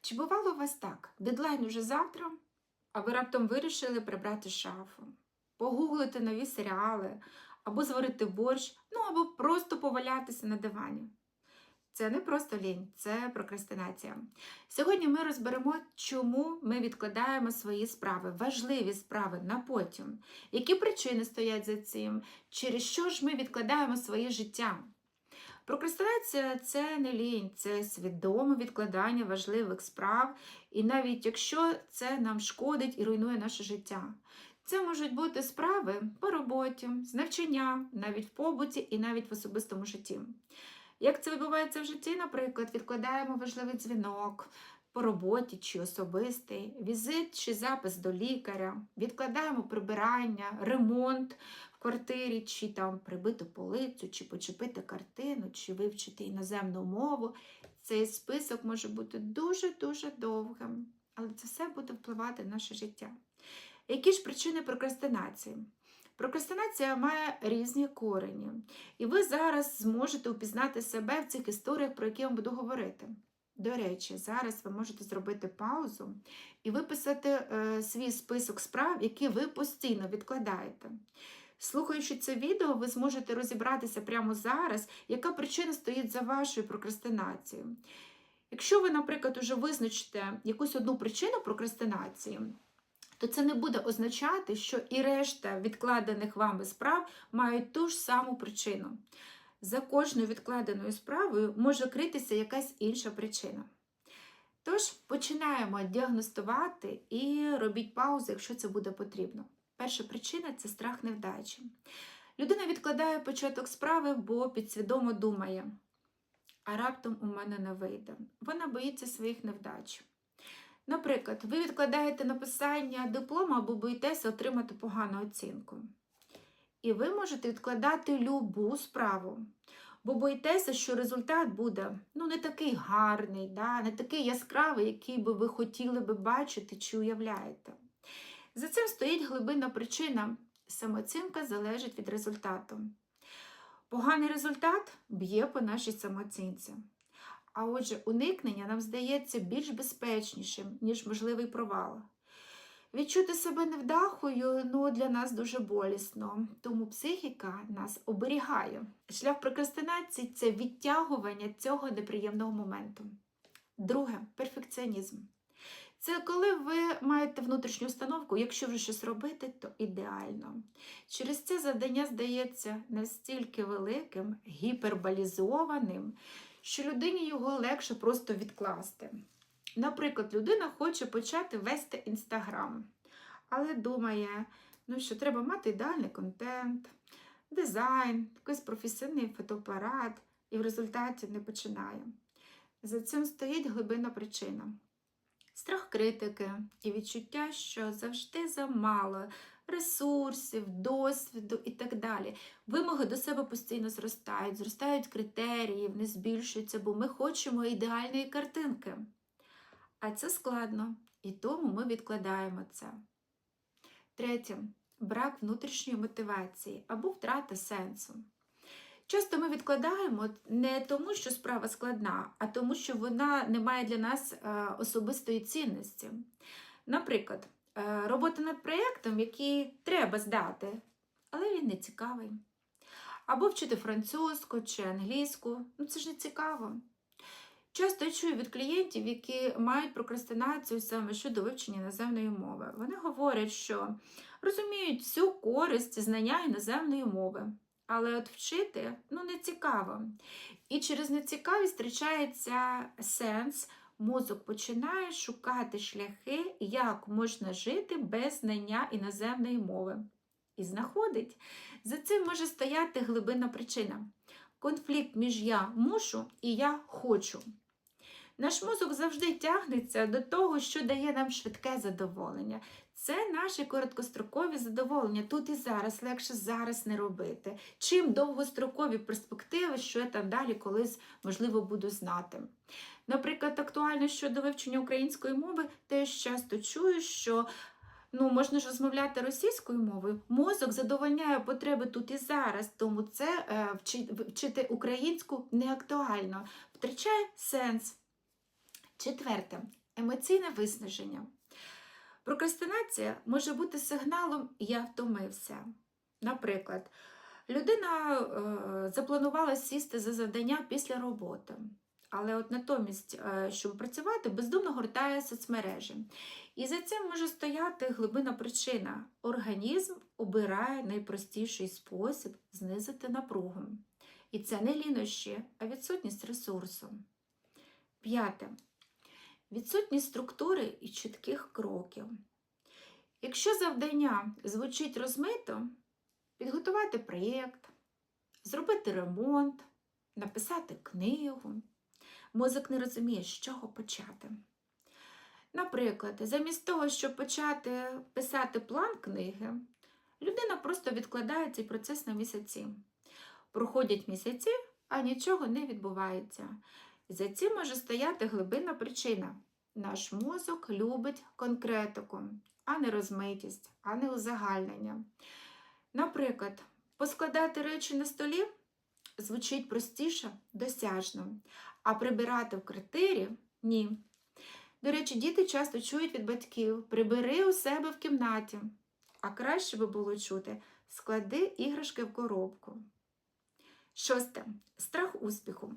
Чи бувало у вас так? Дедлайн уже завтра, а ви раптом вирішили прибрати шафу, погуглити нові серіали, або зварити борщ, ну або просто повалятися на дивані. Це не просто лінь, це прокрастинація. Сьогодні ми розберемо, чому ми відкладаємо свої справи, важливі справи на потім, які причини стоять за цим, через що ж ми відкладаємо своє життя. Прокрастинація це не лінь, це свідоме відкладання важливих справ, і навіть якщо це нам шкодить і руйнує наше життя. Це можуть бути справи по роботі, з навчання, навіть в побуті і навіть в особистому житті. Як це відбувається в житті, наприклад, відкладаємо важливий дзвінок по роботі чи особистий, візит чи запис до лікаря, відкладаємо прибирання, ремонт в квартирі, чи там прибити полицю, чи почепити картину, чи вивчити іноземну мову. Цей список може бути дуже-дуже довгим, але це все буде впливати на наше життя. Які ж причини прокрастинації? Прокрастинація має різні корені, і ви зараз зможете упізнати себе в цих історіях, про які я вам буду говорити. До речі, зараз ви можете зробити паузу і виписати е, свій список справ, які ви постійно відкладаєте. Слухаючи це відео, ви зможете розібратися прямо зараз, яка причина стоїть за вашою прокрастинацією. Якщо ви, наприклад, уже визначите якусь одну причину прокрастинації, то це не буде означати, що і решта відкладених вами справ мають ту ж саму причину. За кожною відкладеною справою може критися якась інша причина. Тож починаємо діагностувати і робіть паузу, якщо це буде потрібно. Перша причина це страх невдачі. Людина відкладає початок справи, бо підсвідомо думає, а раптом у мене не вийде. Вона боїться своїх невдач. Наприклад, ви відкладаєте написання диплому або боїтеся отримати погану оцінку. І ви можете відкладати любу справу, бо боїтеся, що результат буде ну, не такий гарний, да, не такий яскравий, який би ви хотіли би бачити чи уявляєте. За цим стоїть глибинна причина. Самооцінка залежить від результату. Поганий результат б'є по нашій самооцінці. А отже, уникнення нам здається більш безпечнішим, ніж можливий провал. Відчути себе невдахою ну, для нас дуже болісно, тому психіка нас оберігає. Шлях прокрастинації це відтягування цього неприємного моменту. Друге перфекціонізм. Це коли ви маєте внутрішню установку, якщо вже щось робити, то ідеально. Через це завдання здається настільки великим, гіперболізованим, що людині його легше просто відкласти. Наприклад, людина хоче почати вести інстаграм, але думає, ну що треба мати ідеальний контент, дизайн, якийсь професійний фотоапарат, і в результаті не починає. За цим стоїть глибинна причина. Страх критики і відчуття, що завжди замало ресурсів, досвіду і так далі. Вимоги до себе постійно зростають, зростають критерії, вони збільшуються, бо ми хочемо ідеальної картинки. А це складно, і тому ми відкладаємо це. Третє брак внутрішньої мотивації або втрата сенсу. Часто ми відкладаємо не тому, що справа складна, а тому, що вона не має для нас е, особистої цінності. Наприклад, е, робота над проєктом, який треба здати, але він не цікавий. Або вчити французьку чи англійську, ну це ж не цікаво. Часто чую від клієнтів, які мають прокрастинацію саме щодо вивчення іноземної мови. Вони говорять, що розуміють всю користь знання іноземної мови. Але от вчити ну, не цікаво. І через нецікавість втрачається сенс, мозок починає шукати шляхи, як можна жити без знання іноземної мови. І знаходить. За цим може стояти глибинна причина. Конфлікт між я мушу і я хочу. Наш мозок завжди тягнеться до того, що дає нам швидке задоволення. Це наші короткострокові задоволення. Тут і зараз легше зараз не робити. Чим довгострокові перспективи, що я там далі колись, можливо, буду знати. Наприклад, актуально щодо вивчення української мови, теж часто чую, що ну, можна ж розмовляти російською мовою. Мозок задовольняє потреби тут і зараз, тому це е, вчити українську не актуально, втрачає сенс. Четверте Емоційне виснаження. Прокрастинація може бути сигналом Я втомився. Наприклад, людина е, запланувала сісти за завдання після роботи, але от натомість, е, щоб працювати, бездумно гортає соцмережі. І за цим може стояти глибина причина. Організм обирає найпростіший спосіб знизити напругу. І це не лінощі, а відсутність ресурсу. П'яте. Відсутність структури і чітких кроків. Якщо завдання звучить розмито, підготувати проєкт, зробити ремонт, написати книгу, мозок не розуміє, з чого почати. Наприклад, замість того, щоб почати писати план книги, людина просто відкладає цей процес на місяці. Проходять місяці, а нічого не відбувається. За цим може стояти глибинна причина. Наш мозок любить конкретику, а не розмитість, а не узагальнення. Наприклад, поскладати речі на столі звучить простіше, досяжно, а прибирати в квартирі ні. До речі, діти часто чують від батьків прибери у себе в кімнаті, а краще би було чути склади іграшки в коробку. Шосте. Страх успіху.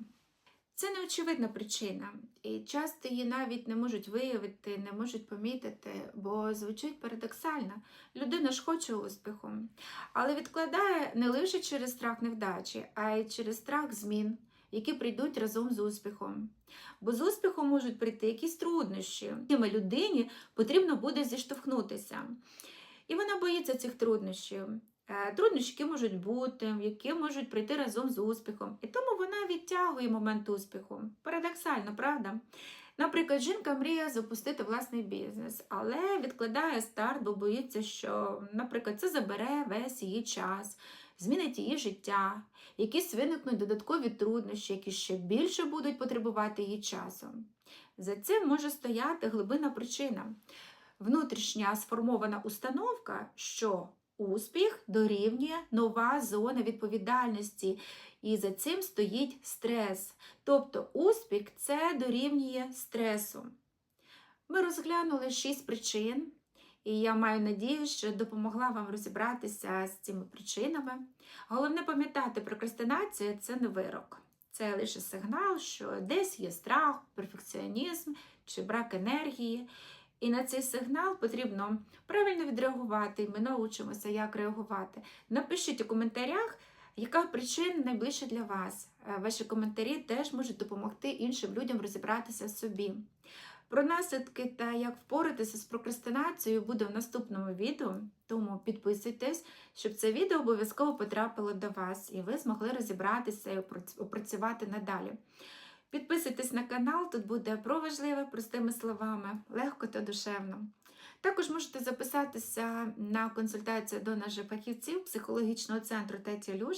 Це неочевидна причина, і часто її навіть не можуть виявити, не можуть помітити, бо звучить парадоксально. Людина ж хоче успіху, але відкладає не лише через страх невдачі, а й через страх змін, які прийдуть разом з успіхом. Бо з успіхом можуть прийти якісь труднощі, якими людині потрібно буде зіштовхнутися. І вона боїться цих труднощів. Е, Труднощі, можуть бути, які можуть прийти разом з успіхом. І тому вона відтягує момент успіху. Парадоксально, правда? Наприклад, жінка мріє запустити власний бізнес, але відкладає старт, бо боїться, що, наприклад, це забере весь її час, змінить її життя, якісь виникнуть додаткові труднощі, які ще більше будуть потребувати її часу. За цим може стояти глибина причина. Внутрішня сформована установка, що успіх дорівнює нова зона відповідальності, і за цим стоїть стрес. Тобто успіх це дорівнює стресу. Ми розглянули шість причин, і я маю надію, що допомогла вам розібратися з цими причинами. Головне пам'ятати, прокрастинація це не вирок. Це лише сигнал, що десь є страх, перфекціонізм чи брак енергії. І на цей сигнал потрібно правильно відреагувати, ми научимося, як реагувати. Напишіть у коментарях, яка причина найближча для вас. Е, Ваші коментарі теж можуть допомогти іншим людям розібратися собі. Про наслідки та як впоратися з прокрастинацією буде в наступному відео, тому підписуйтесь, щоб це відео обов'язково потрапило до вас, і ви змогли розібратися і опрацювати надалі. Підписуйтесь на канал, тут буде про важливе простими словами, легко та душевно. Також можете записатися на консультацію до наших фахівців психологічного центру Теті Люш.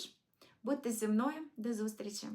Будьте зі мною, до зустрічі!